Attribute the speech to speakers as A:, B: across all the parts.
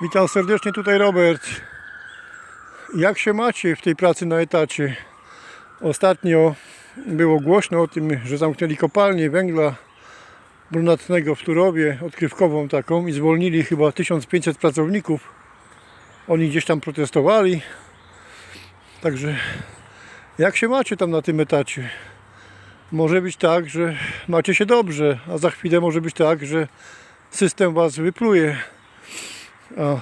A: Witam serdecznie, tutaj Robert. Jak się macie w tej pracy na etacie? Ostatnio było głośno o tym, że zamknęli kopalnię węgla brunatnego w Turowie, odkrywkową taką i zwolnili chyba 1500 pracowników. Oni gdzieś tam protestowali. Także jak się macie tam na tym etacie? Może być tak, że macie się dobrze, a za chwilę może być tak, że system was wypluje.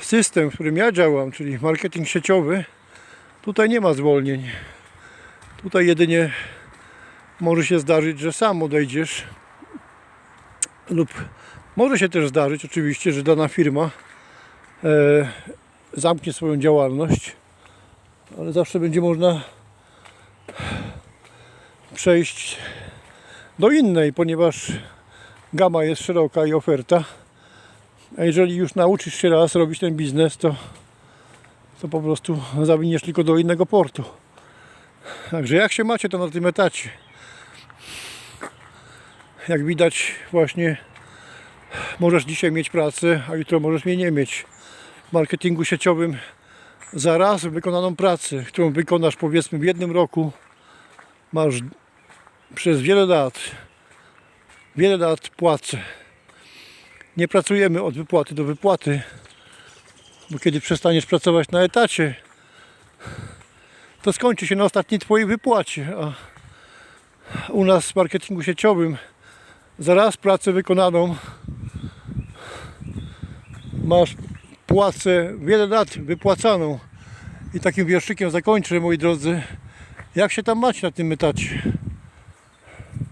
A: System, w którym ja działam, czyli marketing sieciowy, tutaj nie ma zwolnień. Tutaj jedynie może się zdarzyć, że sam odejdziesz lub może się też zdarzyć oczywiście, że dana firma e, zamknie swoją działalność, ale zawsze będzie można przejść do innej, ponieważ gama jest szeroka i oferta. A jeżeli już nauczysz się raz robić ten biznes, to, to po prostu zawiniesz tylko do innego portu. Także jak się macie to na tym etacie? Jak widać właśnie możesz dzisiaj mieć pracę, a jutro możesz mnie nie mieć. W marketingu sieciowym za raz wykonaną pracę, którą wykonasz powiedzmy w jednym roku, masz przez wiele lat, wiele lat płacę. Nie pracujemy od wypłaty do wypłaty, bo kiedy przestaniesz pracować na etacie, to skończy się na ostatniej Twojej wypłacie. A u nas w marketingu sieciowym za raz pracę wykonaną masz płacę wiele lat wypłacaną. I takim wierszykiem zakończę, moi drodzy. Jak się tam macie na tym etacie?